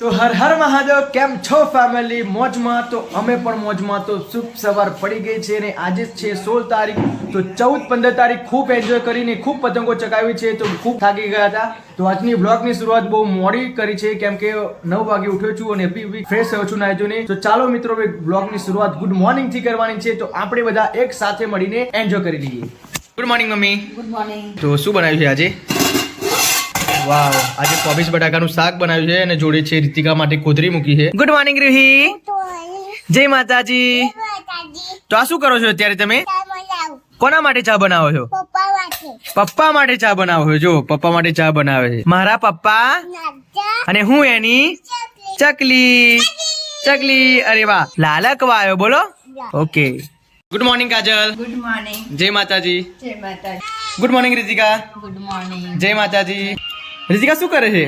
તો હર હર મહાદેવ કેમ છો ફેમિલી મોજમાં તો અમે પણ મોજમાં તો શુભ સવાર પડી ગઈ છે અને આજે છે સોળ તારીખ તો ચૌદ પંદર તારીખ ખૂબ એન્જોય કરીને ખૂબ પતંગો ચગાવી છે તો ખૂબ થાકી ગયા હતા. તો આજની બ્લોગની શરૂઆત બહુ મોડી કરી છે કેમ કે નવ વાગે ઉઠ્યો છું અને પી ફ્રેશ થયો છું ધોઈને. તો ચાલો મિત્રો બ્લોગની શરૂઆત ગુડ મોર્નિંગથી કરવાની છે તો આપણે બધા એક સાથે મળીને એન્જોય કરી લઈએ. Good morning mummy. Good morning તો શું બનાવ્યું છે આજે? વાવ આજે કોબીજ બટાકાનું શાક બનાવ્યું છે અને જોડે છે રીતિકા માટે કોથરી મૂકી છે. ગુડ મોર્નિંગ રૂહી જય માતાજી. તો આ શું કરો છો અત્યારે તમે? કોના માટે ચા બનાવો છો? પપ્પા માટે. ચા બનાવો છો? જો પપ્પા માટે ચા બનાવે છે. મારા પપ્પા અને હું એની ચકલી. ચકલી. અરે વાહ લાલકવા આવ્યો બોલો. Okay. Good morning Kajal. Good morning જય માતાજી. જય Mataji. Good morning Ritika. Good morning જય માતાજી. રીતિકા શું કરે છે.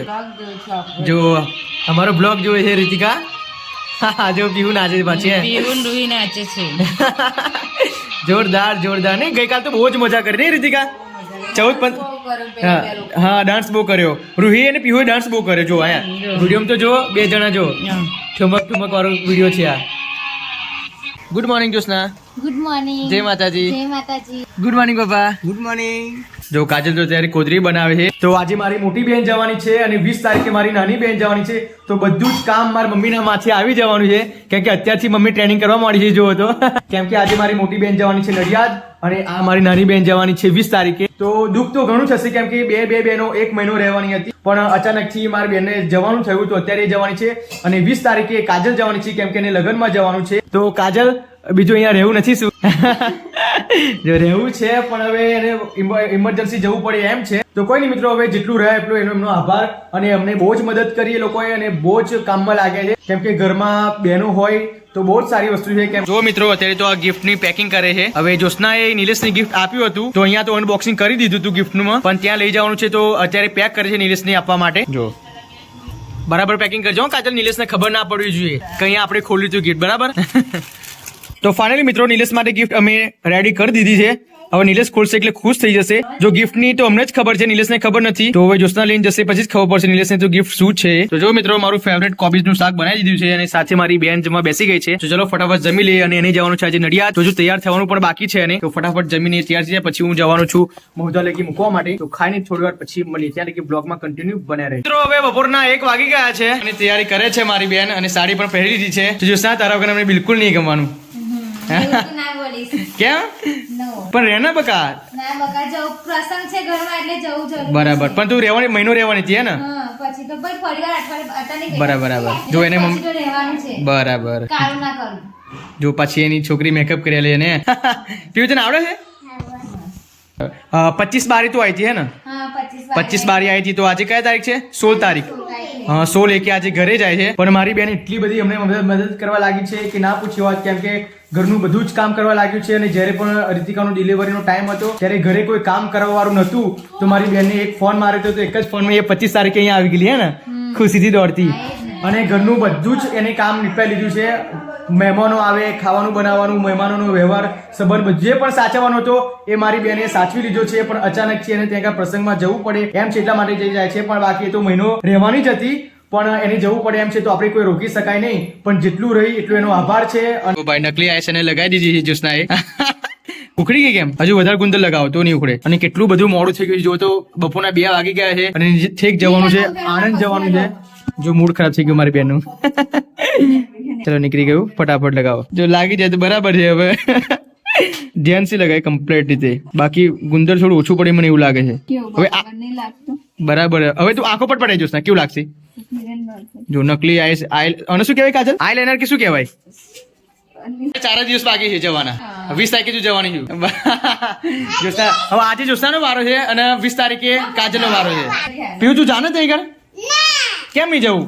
જો અમારો બ્લોગ જોવે છે રીતિકા. હા જો પીવું નાચે છે પાછી હે. રૂહી નાચે છે. જોરદાર જોરદાર. નહીં ગઈકાલ તો બહુ જ મજા કરી નહીં રીતિકા? ચૌદ પંદ હા હા ડાન્સ બહુ કર્યો. રૂહી અને પીહુએ ડાન્સ બહુ કર્યો. જો આયા. વીડિયો તો જો બે જણા જો. ઠુમક ઠુમક વાળો વીડિયો છે આ. Good morning Joshna good morning જય માતાજી. જય Mataji. Good morning papa. Good morning જો કાજલ તો ત્યારે કોદરી બનાવે છે. તો આજે મારી મોટી બેન જવાની છે અને વીસ તારીખે મારી નાની બહેન જવાની છે. તો બધું જ કામ મારી મમ્મીના માથે આવી જવાનું છે. કેમ કે અત્યારથી મમ્મી ટ્રેનિંગ કરવા માંડી છે જોવો તો. કેમ કે આજે મારી મોટી બેન જવાની છે નડિયાદ અને આ મારી નાની બહેન જવાની છે વીસ તારીખે. તો દુઃખ તો ઘણું થશે કેમ કે બે બે બહેનો એક મહિનો રહેવાની હતી. પણ અચાનકથી મારી બેનને જવાનું થયું, તો અત્યારે જવાની છે. અને વીસ તારીખે કાજલ જવાની છે, કેમ કે એને લગ્નમાં જવાનું છે. તો કાજલ બીજું અહીંયા રહેવું નથી શું? જો રહેવું છે પણ હવે એને ઇમરજન્સી જવું પડે એમ છે. તો કોઈ નહીં મિત્રો હવે જેટલું રહે એટલું એનો એમનો આભાર. અને અમને બહુ જ મદદ કરી એ લોકોએ અને બહુ જ કામમાં લાગે છે. કેમ કે ઘરમાં બહેનો હોય તો બહુ જ સારી વસ્તુ છે. કેમ જો મિત્રો અત્યારે તો આ ગિફ્ટની પેકિંગ કરે છે. હવે જ્યોત્સનાએ નિલેશની ગિફ્ટ આપ્યું હતું. તો અહીંયા તો અનબોક્સિંગ કરી દીધું હતું ગિફ્ટનું પણ ત્યાં લઈ જવાનું છે તો અત્યારે પેક કરે છે નિલેશને આપવા માટે. જો. બરાબર પેકિંગ કરજો હો, કાજલ નિલેશને ખબર ના પડવી જોઈએ. કે આપણે ખોલ્યું હતું ગિફ્ટ બરાબર? તો ફાઇનલી મિત્રો, નિલેશ માટે ગિફ્ટ અમે રેડી કરી દીધી છે. હવે નિલેશ ખોલશે એટલે ખુશ થઈ જશે. જો ગિફ્ટની તો અમને જ ખબર છે, નિલેશને ખબર નથી. તો હવે જોશના લઈને જશે, પછી જ ખબર પડશે નિલેશને તો ગિફ્ટ શું છે. તો જો મિત્રો, મારું ફેવરેટ કોબીજનું શાક બનાવી દીધું છે અને સાથે મારી બેન જમવા બેસી ગઈ છે. તો ચલો ફટાફટ જમી લઈએ અને એને જવાનું છે આજે નડિયાદ. હજુ તૈયાર થવાનું પણ બાકી છે અને તો ફટાફટ જમીને તૈયાર થઈ જાય. પછી હું જવાનું છું મહુધા લેકી મૂકવા માટે. તો ખાઈને થોડી વાર પછી મળીએ. ત્યાં લગી બ્લોગમાં કન્ટિન્યુ બન્યા રહે મિત્રો, હવે બપોરના એક વાગી ગયા છે અને તૈયારી કરે છે મારી બેન અને સાડી પણ પહેરી લીધી છે. જોશના તારા વગર અમને બિલકુલ નહીં ગમવાનું. કેમ? પણ રહે ને બકા? બરાબર. પણ તું રહેવાની મહિનો રહેવાની છે ને? બરાબર, બરાબર. જો એને મમ્મી- બરાબર. જો પછી એની છોકરી મેકઅપ કરી લે ને પીવું તને આવડે. છે પચીસ બારી તું આવી હતી હે ને? પચીસ બારી આવી હતી તો આજે કયા તારીખ છે? સોળ તારીખ. સોળ એકે આજે ઘરે જાય છે. પણ મારી બેન એટલી બધી અમને મદદ કરવા લાગી છે કે ના પૂછ્યો વાત કેમ કે ઘરનું બધું જ કામ કરવા લાગ્યું છે અને જ્યારે પણ રીતિકાનો ડિલિવરીનો ટાઈમ હતો ત્યારે ઘરે કોઈ કામ કરવા વાળું નતું તો મારી બેનને એક ફોન માર્યો તો એક જ ફોનમાં એ પચીસ તારીખે અહીંયા આવી ગયેલી હે ને? ખુશીથી દોડતી. અને ઘરનું બધું જ એને કામ નિપટાઈ લીધું છે. મહેમાનો આવે, ખાવાનું બનાવવાનું, મહેમાનોનો વ્યવહાર, સંબંધ, જે પણ સાચવવાનો હતો, એ મારી બેને સાચવી લીધો છે. પણ અચાનક છે અને ત્યાં પ્રસંગમાં જવું પડે, એમ છે એટલા માટે જઈ જાય છે. પણ બાકી તો મહિનો રહેવાની જ હતી, પણ એને જવું પડે એમ છે, તો આપણે કોઈ રોકી શકાય નહીં. પણ જેટલું રહી, એટલું એનો આભાર છે. ભાઈ, નકલી આઈસ એને લગાવી દીધી છે જ્યોત્સનાએ. ઉખડી ગઈ કેમ? હજુ વધારે ગુંદર લગાવો તો નહીં ઉખડે. અને કેટલું બધું મોડું થઈ ગયું જો તો બપોરના બે વાગી ગયા છે. અને ઠેક જવાનું છે, આણંદ જવાનું છે. જો મૂડ ખરાબ થઈ ગયું મારી બેનનું. ચલો નીકળી ગયું. ફટાફટ લગાવો. જો લાગી જાય તો બરાબર છે હવે. ધ્યાનથી લગાય કમ્પ્લીટ રીતે બાકી ગુંદર થોડું ઓછું પડે મને એવું લાગે છે. હવે આ નહીં લાગતું. બરાબર. હવે તું આંખો પર પડાઈ જોશ ને. કેવું લાગશે? જો નકલી આઈસ આઈ અને શું કહેવાય કાજલ? આઈ લેનર કે શું કહેવાય? ચાર જ દિવસ બાકી છે જવાના. વીસ તારીખે જો જવાની છું. જોસ્ના હવે આજે જોસ્નાનો વારો છે અને વીસ તારીખે કાજલનો વારો છે. પીવું તું જાણે ત્યાં આગળ કેમ નહીં જવું?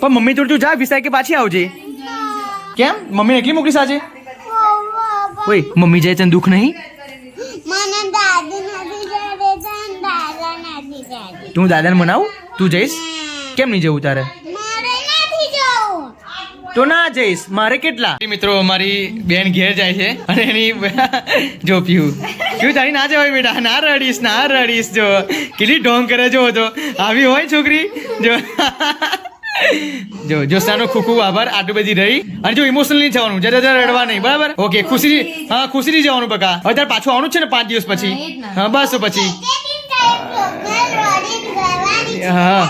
પણ મમ્મી જોડે તું જા વિસાય કે પાછી આવજે. કેમ? મમ્મી એટલી મોકલી સાજે ઓય મમ્મી જાય તને દુઃખ નહીં? તું દાદાને મનાવું? તું જઈશ? કેમ નહીં જવું તારે? તો ના જઈશ. મારે કેટલા? મિત્રો મારી બેન ઘેર જાય છે અને એની જો પીવું પીવું તારી ના જવાય બેટા. ના રડીશ ના રડીશ જો. કેટલી ઢોંગ કરે જો તો આવી હોય છોકરી? જો. જો જોસ્તાનો ખૂબ ખૂબ આભાર. આટલું બધી રહી. અને જો ઇમોશનલ નહીં થવાનું જરા જરા રડવા નહીં બરાબર? ઓકે ખુશી હા ખુશી જવાનું બકા. હવે તારે પાછું આવવાનું છે ને પાંચ દિવસ પછી. હા, બસ પછી. હા.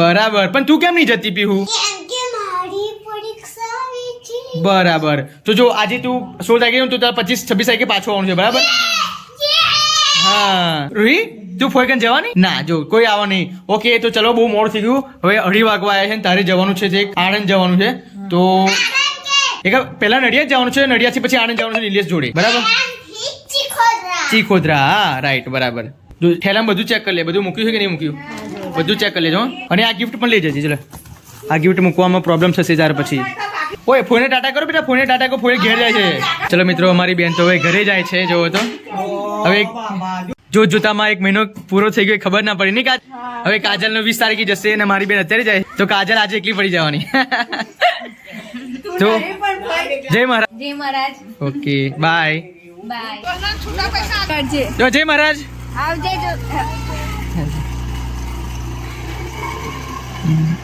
બરાબર. પણ તું કેમ નહીં જતી પીહું? કેમ કે મારી પરીક્ષા આવી છે. બરાબર. તો જો આજે તું સોળ તારીખે તો તારે પચીસ છવ્વીસ તારીખે પાછું આવવાનું છે બરાબર? હા. રૂહી, તું ફોઈકન જવાની? ના, જો, કોઈ આવવાની ઓકે, તો ચલો, બહુ મોડ થઈ ગયું. હવે અઢી વાગવા આવ્યા છે ને તારે જવાનું છે, જે આણંદ જવાનું છે. તો એક પહેલા નડિયાદ જવાનું છે, નડિયાદથી પછી આણંદ જવાનું છે નિલેશ જોડે. બરાબર? ચીખોદરા. હા રાઈટ બરાબર. જો, થેલામાં બધું ચેક કરી લે. બધું મૂક્યું છે કે નહીં મૂક્યું? બધું ચેક કરી લેજો. અને આ ગિફ્ટ પણ લઈ જજે, ચલો. આ ગિફ્ટ મૂકવામાં પ્રોબ્લેમ થશે, ત્યાર પછી. ઓય ફોને ટાટા કરો બેટા ફોને ટાટા કરો ફોને ઘેર જાય છે. ચલો મિત્રો અમારી બેન તો હવે ઘરે જાય છે જોવો તો. હવે જો જોતામાં એક મહિનો પૂરો થઈ ગયો ખબર ના પડી. નહીં કાજ હવે કાજલ નો વીસ તારીખે જશે અને મારી બેન અત્યારે જાય તો કાજલ આજે એકલી પડી જવાની. તો જય મહારાજ. જય મહારાજ. Okay bye. બાય. જય મહારાજ. આવજે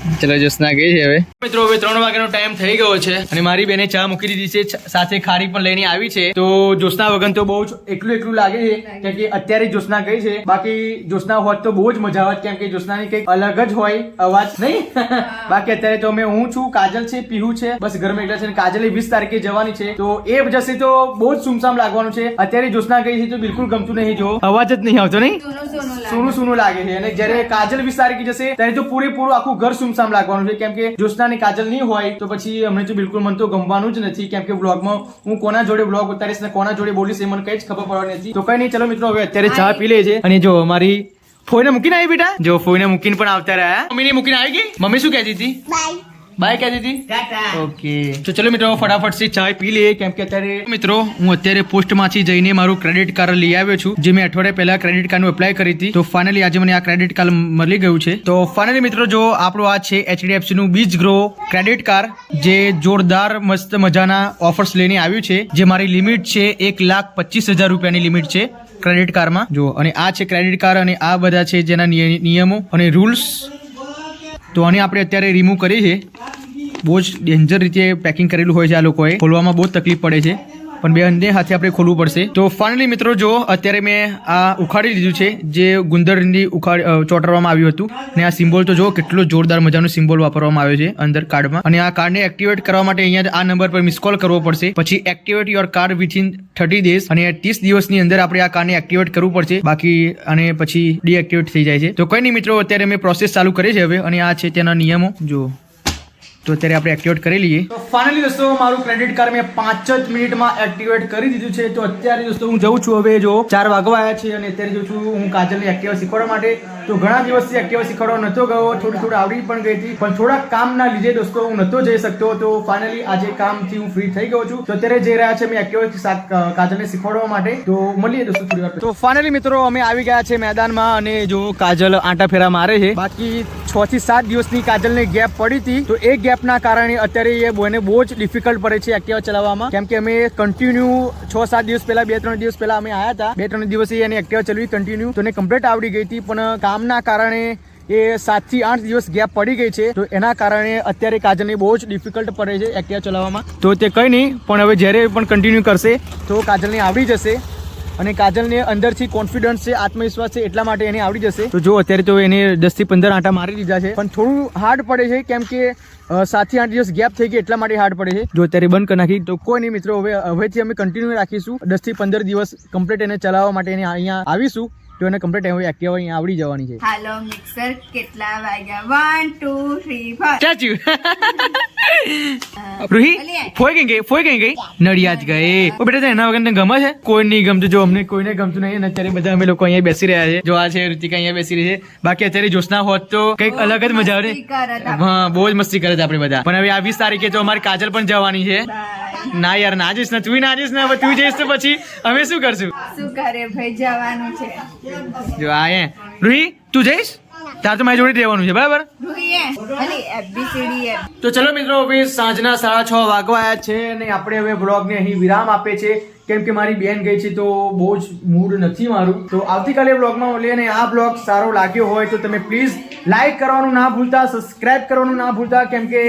ચલો જોસના ગઈ છે હવે. મિત્રો હવે ત્રણ વાગ્યાનો ટાઈમ થઈ ગયો છે અને મારી બેને ચા મૂકી દીધી છે. સાથે ખારી પણ લઈને આવી છે. તો જોસના વગર તો બહુ જ એકલું એકલું લાગે છે કેમ કે અત્યારે જોસના ગઈ છે. બાકી જોસના હોત તો બહુ જ મજા આવત કેમ કે જ્યોત્સનાની કંઈક અલગ જ હોય અવાજ નહીં? બાકી અત્યારે તો અમે હું છું કાજલ છે પીહુ છે. બસ ઘરમાં એકલા છે કાજલ વીસ તારીખે જવાની છે. તો એ જશે તો બહુ જ સુમસામ લાગવાનું છે. અત્યારે જોસના ગઈ છે તો બિલકુલ ગમતું નહીં જો. અવાજ જ નહીં આવતો નહીં? સોનું સોનું લાગે. સોનું સોનું લાગે છે. અને જયારે કાજલ વીસ તારીખે જશે ત્યારે તો પૂરેપૂરું આખું ઘર સુમસામ લાગવાનું છે. કેમ કે જ્યોત્સના અને કાજલ નહીં હોય તો પછી અમને તો બિલકુલ મન તો ગમવાનું જ નથી. કેમ કે વ્લોગમાં હું કોના જોડે વ્લોગ ઉતારીશ ને કોના જોડે બોલીશ એ મને કઈ જ ખબર પડવાની નથી. તો કઈ નહીં ચલો મિત્રો હવે અત્યારે ચા પી લે છે અને જો અમારી ફોઈને મૂકીને આવી બેટા? જો ફોઈને મૂકીને પણ આવતા રહ્યા મમ્મીને મૂકીને આવી ગઈ? મમ્મી શું કહેતી હતી? બાય બાય કહી દીધી. ઓકે. તો ચલો મિત્રો ફટાફટથી ચાય પી લઈએ. કેમ કે અત્યારે મિત્રો હું અત્યારે પોસ્ટમાંથી જઈને મારું ક્રેડિટ કાર્ડ લઈ આવ્યો છું જે મેં અઠવાડિયા પહેલા ક્રેડિટ કાર્ડનું એપ્લાય કરી હતી. તો ફાઇનલી આજે મને આ ક્રેડિટ કાર્ડ મળી ગયું છે. તો ફાઇનલી મિત્રો જો આપણું આ છે એચડીએફસી નું બીજ ગ્રો ક્રેડિટ કાર્ડ જે જોરદાર મસ્ત મજાના ઓફર્સ લઈને આવ્યું છે જે મારી લિમિટ છે એક લાખ પચીસ હજાર રૂપિયાની લિમિટ છે ક્રેડિટ કાર્ડમાં જો અને આ છે ક્રેડિટ કાર્ડ અને આ બધા છે જેના નિયમો અને રૂલ્સ તો આને આપણે અત્યારે રિમૂવ કરીએ છીએ. બહુ જ ડેન્જર રીતે પેકિંગ કરેલું હોય છે આ લોકોએ. ખોલવામાં બહુ તકલીફ પડે છે. પણ બે અંતે હાથે આપણે ખોલવું પડશે. તો ફાઇનલી મિત્રો જો, અત્યારે મેં આ ઉખાડી લીધું છે, જે ગુંદરની ઉખાડ ચોંટાડવામાં આવ્યું હતું. અને આ સિમ્બોલ તો જો, કેટલો જોરદાર મજાનો સિમ્બોલ વાપરવામાં આવ્યો છે અંદર કાર્ડમાં. અને આ કાર્ડને એક્ટિવેટ કરવા માટે અહીંયા આ નંબર પર મિસ કોલ કરવો પડશે. પછી activate your card within thirty days અને ત્રીસ દિવસની અંદર આપણે આ કાર્ડને એક્ટિવેટ કરવું પડશે. બાકી, અને પછી ડીએક્ટિવેટ થઈ જાય છે. તો કઈ નહીં મિત્રો, અત્યારે મેં પ્રોસેસ ચાલુ કરી છે હવે. અને આ છે તેના નિયમો. જો તો અત્યારે આપણે એક્ટિવેટ કરી લઈએ. તો ફાઇનલી દોસ્તો, મારું ક્રેડિટ કાર્ડ મેં પાંચ જ મિનિટમાં એક્ટિવેટ કરી દીધું છે. તો અત્યારે દોસ્તો, હું જઉં છું હવે, જો ચાર વાગવા આવ્યા છે અને અત્યારે જઉં છું હું કાજલને એક્ટિવા શીખવાડવા માટે. તો ઘણા દિવસથી એક્ટિવા શીખવાડવા નતો ગયો, થોડી થોડી આવડી પણ ગઈ હતી. પણ થોડા કામના લીધે દોસ્તો, હું નતો જઈ શકતો. તો ફાઇનલી આજે કામથી હું ફ્રી થઈ ગયો છું. તો અત્યારે જઈ રહ્યા છે, મેં એક્ટિવા કાજલને શીખવાડવા માટે. તો મળીએ દોસ્તો થોડી વાર તો ફાઇનલી મિત્રો, અમે આવી ગયા છે મેદાનમાં અને જો કાજલ આંટા ફેરા મારે છે. બાકી છ થી સાત દિવસની કાજલને ગેપ પડી હતી. તો એ ગેપના કારણે અત્યારે એ બોયને બહુ જ ડિફિકલ્ટ પડે છે એક્ટિવા ચલાવવામાં. કેમ કે અમે કન્ટિન્યુ છ સાત દિવસ પહેલા, બે ત્રણ દિવસ પહેલા અમે આવ્યા હતા. બે ત્રણ દિવસે એને એક્ટિવા ચલાવી કન્ટિન્યુ તો એને કમ્પ્લીટ આવડી ગઈ હતી, પણ કામના કારણે એ સાતથી આઠ દિવસ ગેપ પડી ગઈ છે. તો એના કારણે અત્યારે કાજલને બહુ જ ડિફિકલ્ટ પડે છે એક્ટિવા ચલાવવામાં. તો તે કંઈ નહીં, પણ હવે જ્યારે પણ કન્ટિન્યુ કરશે, તો કાજલને આવડી જશે. અને કાજલને અંદરથી કોન્ફિડન્સ છે, આત્મવિશ્વાસ છે, એટલા માટે એને આવડી જશે. તો જો, અત્યારે તો એને દસથી પંદર આંટા મારી દીધા છે. પણ થોડું હાર્ડ પડે છે, કેમ કે સાતથી સાત આઠ દિવસ ગેપ થઈ ગઈ, એટલા માટે હાર્ડ પડે છે. જો અત્યારે બંધ કરી નાખી, તો કોઈ નહીં મિત્રો, હવે, હવેથી અમે કન્ટિન્યુ રાખીશું. દસથી પંદર દિવસ કમ્પ્લીટ એને ચલાવવા માટે એને અહીંયા આવીશું. તો એને કમ્પ્લીટ હવે એક્ટિવા અહીંયા આવડી જવાની છે. હાલો મિક્સર કેટલા વાગ્યા? વન ટુ થ્રી ફોર ચાચુ રૂહી ફોઈ ગઈ ફોઈ ગઈ ગઈ? નડિયાદ ગઈ. ઓ બેટા એના વગર તને ગમે છે? કોઈ નહીં ગમતું. જો અમને કોઈને ગમતું નહીં અને અત્યારે બધા અમે લોકો અહીંયા બેસી રહ્યા છે. જો આ છે ઋતિકા અહીંયા બેસી રહી છે. બાકી અત્યારે જોશના હોત તો કંઈક અલગ જ મજા આવે. હા બહુ જ મસ્તી કરે છે આપણે બધા. પણ હવે આ વીસ તારીખે તો અમારી કાજલ પણ જવાની છે. ના યાર ના જઈશ ને તું ના જઈશ ને હવે તું જઈશ તો પછી અમે શું કરશું? શું કરે ભાઈ જવાનું છે? જો આ એ. રૂહી, તું જઈશ? ત્યાં તો મારી જોડે રહેવાનું છે, બરાબર? તો ચલો મિત્રો, હવે સાંજના સાડા છ વાગવા આવ્યા છે અને આપણે હવે બ્લોગને અહીં વિરામ આપે છે. કેમ કે મારી બેન ગઈ છે તો બહુ જ મૂડ નથી મારું. તો આવતીકાલે બ્લોગમાં અને આ બ્લોગ સારો લાગ્યો હોય તો તમે પ્લીઝ લાઈક કરવાનું ના ભૂલતા સબસ્ક્રાઇબ કરવાનું ના ભૂલતા, કેમ કે